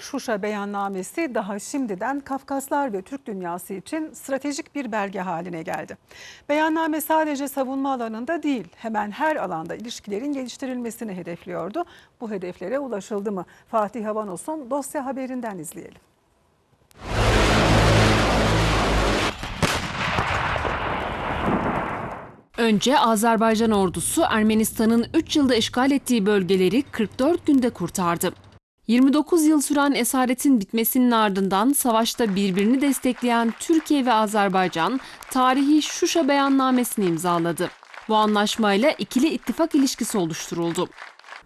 Şuşa beyannamesi daha şimdiden Kafkaslar ve Türk dünyası için stratejik bir belge haline geldi. Beyanname sadece savunma alanında değil, hemen her alanda ilişkilerin geliştirilmesini hedefliyordu. Bu hedeflere ulaşıldı mı? Fatih Havanos'un dosya haberinden izleyelim. Önce Azerbaycan ordusu Ermenistan'ın 3 yılda işgal ettiği bölgeleri 44 günde kurtardı. 29 yıl süren esaretin bitmesinin ardından savaşta birbirini destekleyen Türkiye ve Azerbaycan tarihi Şuşa beyannamesini imzaladı. Bu anlaşmayla ikili ittifak ilişkisi oluşturuldu.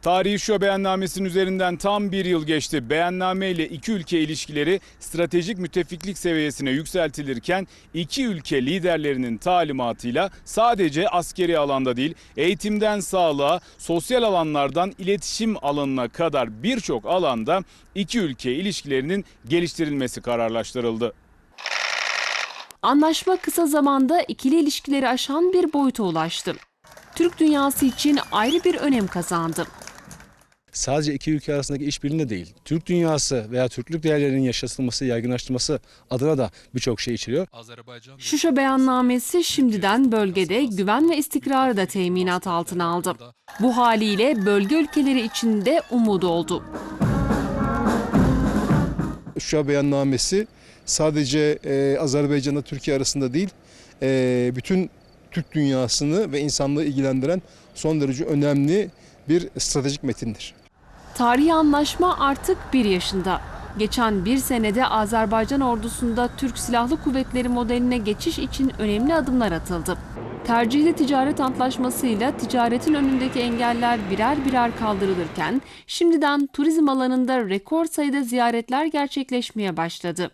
Tarihi şu beyannamesinin üzerinden tam bir yıl geçti. Beyanname ile iki ülke ilişkileri stratejik müttefiklik seviyesine yükseltilirken iki ülke liderlerinin talimatıyla sadece askeri alanda değil eğitimden sağlığa, sosyal alanlardan iletişim alanına kadar birçok alanda iki ülke ilişkilerinin geliştirilmesi kararlaştırıldı. Anlaşma kısa zamanda ikili ilişkileri aşan bir boyuta ulaştı. Türk dünyası için ayrı bir önem kazandı. Sadece iki ülke arasındaki işbirliğinde değil, Türk dünyası veya Türklük değerlerinin yaşatılması, yaygınlaştırılması adına da birçok şey içeriyor. Şuşa beyannamesi şimdiden bölgede güven ve istikrarı da teminat altına aldı. Bu haliyle bölge ülkeleri için de umut oldu. Şuşa beyannamesi sadece e, Azerbaycan'la Türkiye arasında değil, e, bütün Türk dünyasını ve insanlığı ilgilendiren son derece önemli bir stratejik metindir. Tarihi anlaşma artık bir yaşında. Geçen bir senede Azerbaycan ordusunda Türk Silahlı Kuvvetleri modeline geçiş için önemli adımlar atıldı. Tercihli ticaret antlaşmasıyla ticaretin önündeki engeller birer birer kaldırılırken şimdiden turizm alanında rekor sayıda ziyaretler gerçekleşmeye başladı.